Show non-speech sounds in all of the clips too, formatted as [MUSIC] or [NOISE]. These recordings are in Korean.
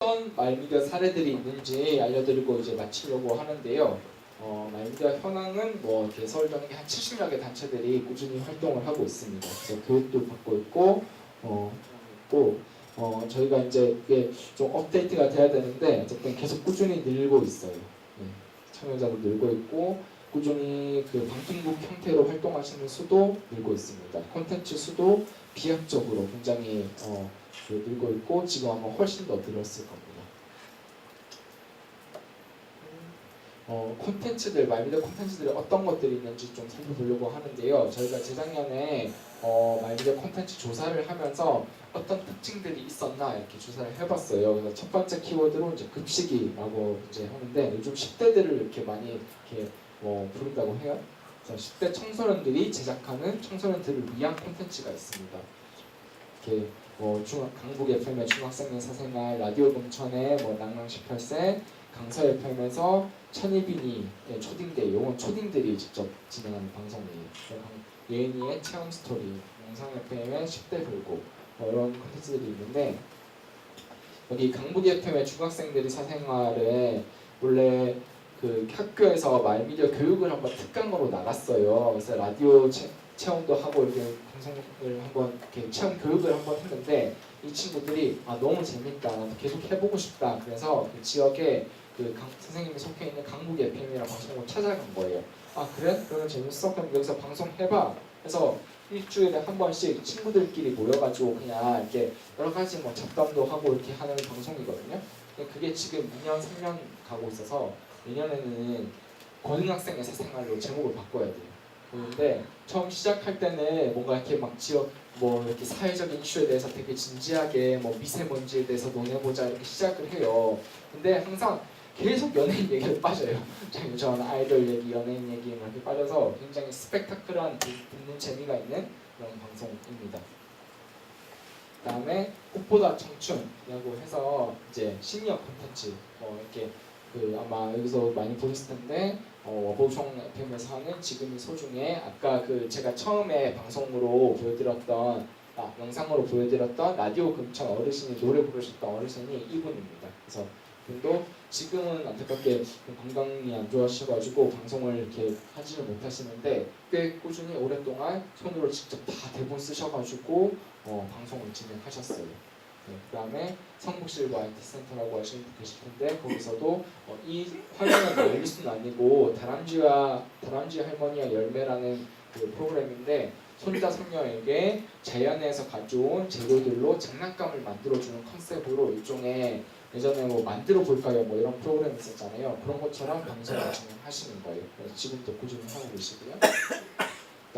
어떤 말미디어 사례들이 있는지 알려드리고 이제 마치려고 하는데요. 어, 말미디어 현황은 뭐 이렇게 서울 전역에 한 70여 개 단체들이 꾸준히 활동을 하고 있습니다. 그래서 교육도 받고 있고, 어, 있고, 어, 저희가 이제 이게 좀 업데이트가 돼야 되는데 어쨌든 계속 꾸준히 늘고 있어요. 네, 참여자도 늘고 있고 꾸준히 그 방송국 형태로 활동하시는 수도 늘고 있습니다. 콘텐츠 수도 비약적으로 굉장히 어, 그 늘고 있고 지금 아마 훨씬 더 늘었을 겁니다. 어, 콘텐츠들 말미디어 콘텐츠들이 어떤 것들이 있는지 좀 살펴보려고 하는데요. 저희가 재작년에 어, 말미디어 콘텐츠 조사를 하면서 어떤 특징들이 있었나 이렇게 조사를 해봤어요. 그래서 첫 번째 키워드로 이제 급식이라고 이제 하는데 요즘 10대들을 이렇게 많이 이렇게 뭐 부른다고 해요. 그래서 10대 청소년들이 제작하는 청소년들을 위한 콘텐츠가 있습니다. 이렇게 뭐 중학 강북 FM의 중학생의 사생활, 라디오 동천의 뭐 낭랑 18세, 강서 FM에서 천이빈이의 초딩대, 요건 초딩들이 직접 진행하는 방송이에요. 예은이의 체험 스토리, 영상 FM의 10대 불고 뭐 이런 콘텐츠들이 있는데 여기 강북 FM의 중학생들이 사생활에 원래 그 학교에서 말미디어 교육을 한번 특강으로 나갔어요. 그래서 라디오 체, 체험도 하고 이렇게 방송을 한번 이렇게 체험 교육을 한번 했는데 이 친구들이 아 너무 재밌다, 나도 계속 해보고 싶다. 그래서 그 지역에 그 강, 선생님이 속해 있는 강북 FM이라는 방송을 찾아간 거예요. 아 그래? 그러면 재밌어? 그럼 여기서 방송 해봐. 그래서 일주일에 한 번씩 친구들끼리 모여가지고 그냥 이렇게 여러 가지 뭐 잡담도 하고 이렇게 하는 방송이거든요. 그게 지금 2년, 3년 가고 있어서 내년에는 고등학생의 사생활로 제목을 바꿔야 돼요. 그런데 처음 시작할 때는 뭔가 이렇게 막 지역 뭐 이렇게 사회적인 이슈에 대해서 되게 진지하게 뭐 미세먼지에 대해서 논해보자 이렇게 시작을 해요. 근데 항상 계속 연예인 [LAUGHS] 얘기를 빠져요. 저는 아이돌 얘기, 연예인 얘기 이렇게 빠져서 굉장히 스펙타클한 그 듣는 재미가 있는 그런 방송입니다. 그다음에 꽃보다 청춘이라고 해서 이제 시니어 콘텐츠 뭐 이렇게 그 아마 여기서 많이 보셨을 텐데 어, 워보총 FM에서 하는 지금이 소중해 아까 그 제가 처음에 방송으로 보여드렸던 아, 영상으로 보여드렸던 라디오 금천 어르신이 노래 부르셨던 어르신이 이분입니다. 그래서 이분도 지금은 안타깝게 건강이 안 좋아하셔가지고 방송을 이렇게 하지는 못하시는데 꽤 꾸준히 오랫동안 손으로 직접 다 대본 쓰셔가지고 어, 방송을 진행하셨어요. 네, 그다음에 성북실버 IT 센터라고 하시는 분 계실 텐데 거기서도 어, 이 화면은 열리수는 아니고 다람쥐와 다람쥐 할머니와 열매라는 그 프로그램인데 손자 손녀에게 자연에서 가져온 재료들로 장난감을 만들어주는 컨셉으로 일종의 예전에 뭐 만들어 볼까요? 뭐 이런 프로그램 있었잖아요. 그런 것처럼 방송을 진행하시는 거예요. 그래서 지금도 꾸준히 하고 계시고요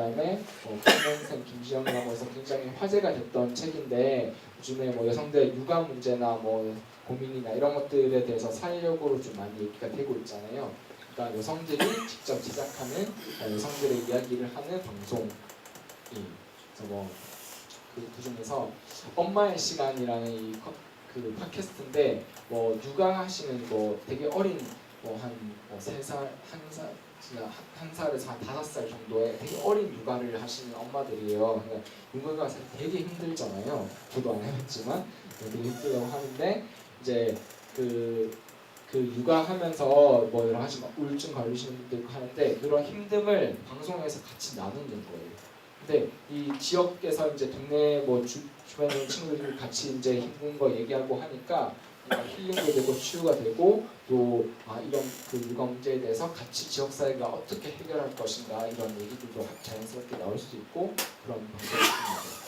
그다음에 뭐 김현생 김지영이라고 해서 굉장히 화제가 됐던 책인데 요즘에 뭐 여성들의 육아 문제나 뭐 고민이나 이런 것들에 대해서 사회적으로 좀 많이 얘기가 되고 있잖아요. 그러니까 여성들이 직접 제작하는 어, 여성들의 이야기를 하는 방송이 그래서 뭐그 그 중에서 엄마의 시간이라는 이 그 팟캐스트인데 뭐 육아하시는 뭐 되게 어린 뭐한세살한살 진짜 한, 한 살에서 한 다섯 살 정도의 되게 어린 육아를 하시는 엄마들이에요. 그러니까 육아가 사실 되게 힘들잖아요. 저도 안 해봤지만 되게 힘들다고 하는데 이제 그, 그 육아하면서 뭐 여러 가지 막 우울증 걸리시는 있고 하는데 그런 힘듦을 방송에서 같이 나누는 거예요. 근데 이 지역에서 이제 동네 뭐 주, 주변에 있는 친구들이 같이 이제 힘든 거 얘기하고 하니까 뭔가 힐링도 되고 치유가 되고 또 아, 이런 그 육아 문제에 대해서 같이 지역 사회가 어떻게 해결할 것인가 이런 얘기들도 자연스럽게 나올 수 있고 그런 방법입니다.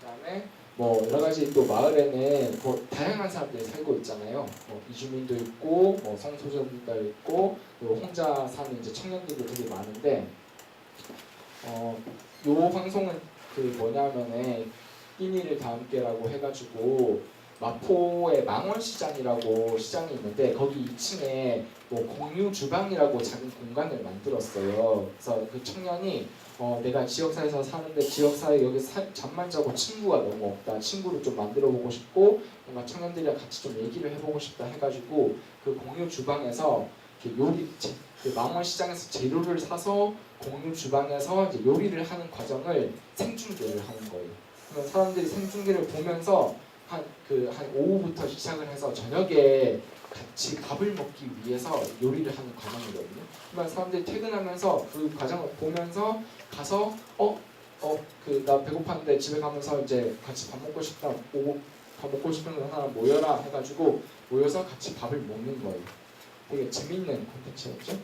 그다음에 뭐 여러 가지 또 마을에는 뭐 다양한 사람들이 살고 있잖아요. 뭐 이주민도 있고 뭐 성소수자도 있고 또 혼자 사는 이제 청년들도 되게 많은데 어, 요 방송은 그 뭐냐면은 끼니를 다 함께라고 해가지고 마포의 망원시장이라고 시장이 있는데 거기 2층에 뭐 공유 주방이라고 작은 공간을 만들었어요. 그래서 그 청년이 어, 내가 지역사회에서 사는데 지역사회 여기 사, 잠만 자고 친구가 너무 없다. 친구를 좀 만들어 보고 싶고 뭔가 청년들이랑 같이 좀 얘기를 해보고 싶다 해가지고 그 공유 주방에서 요리 제- 그 망원시장에서 재료를 사서 공유 주방에서 요리를 하는 과정을 생중계를 하는 거예요. 그러면 사람들이 생중계를 보면서 한 그 한 오후부터 시작을 해서 저녁에 같이 밥을 먹기 위해서 요리를 하는 과정이거든요. 그러면 사람들이 퇴근하면서 그 과정을 보면서 가서 어 어 그 나 배고팠는데 집에 가면서 이제 같이 밥 먹고 싶다 오밥 먹고 싶은 사람 모여라 해가지고 모여서 같이 밥을 먹는 거예요. 되게 재밌는 콘텐츠였죠.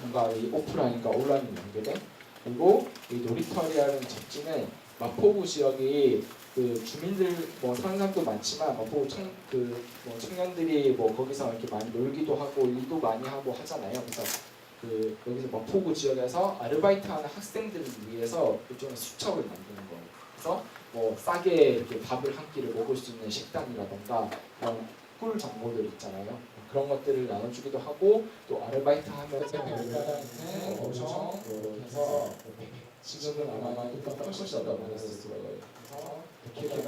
뭔가 이 오프라인과 온라인이 연계된 그리고 이 놀이터리라는 잡지는 마포구 지역이 그 주민들 뭐 사람도 많지만 마포구 청 그뭐 청년들이 뭐 거기서 이렇게 많이 놀기도 하고 일도 많이 하고 하잖아요. 그래서 그 여기서 마포구 지역에서 아르바이트하는 학생들을 위해서 일종의 수첩을 만드는 거예요. 그래서 뭐 싸게 이렇게 밥을 한 끼를 먹을 수 있는 식당이라던가 그런 꿀 정보들 있잖아요. 그런 것들을 나눠주기도 하고 또 아르바이트 하면서 네, 엄청 新宿の名前がいっぱいあった人と思います。経験の。